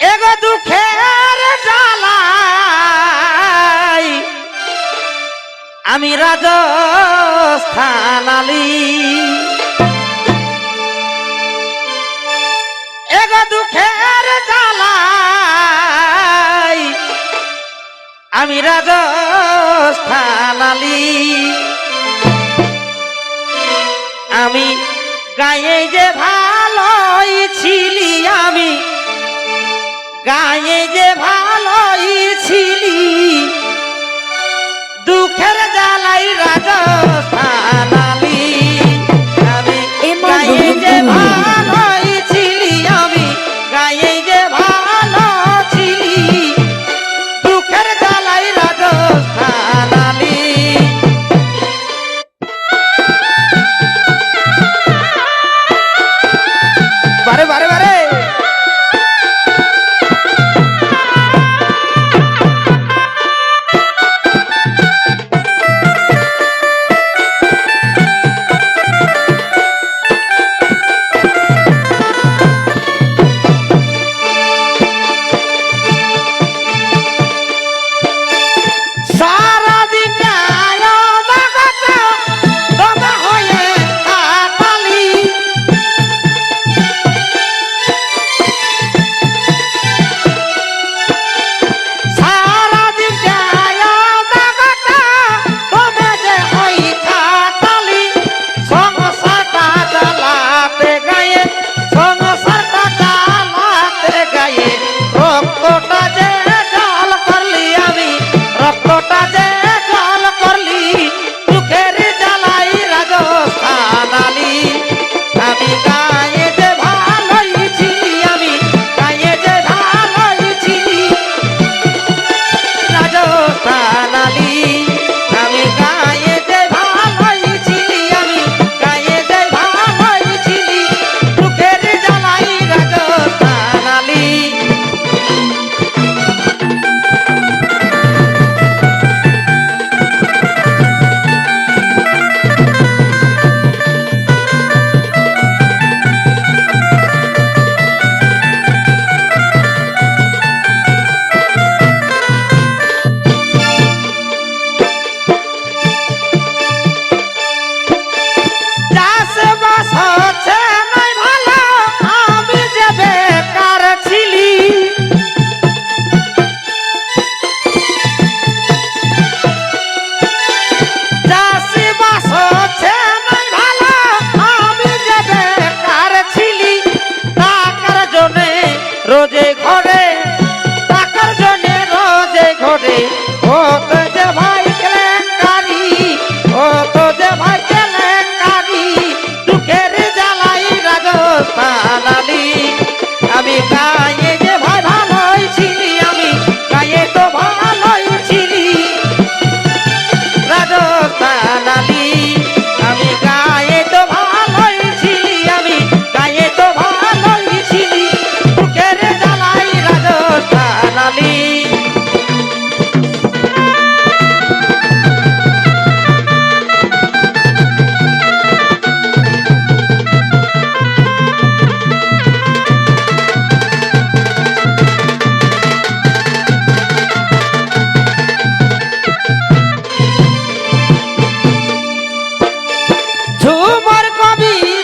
এগো দুঃখের জ্বালাই। আমি রাজস্থান আলী। এগো দুঃখের জ্বালাই। আমি রাজস্থান আলী। আমি গায়ে যে ভালোই ছিলি আমি গায়ে যে ভালোই ছিলি দুঃখের জ্বালাই রাজা নবী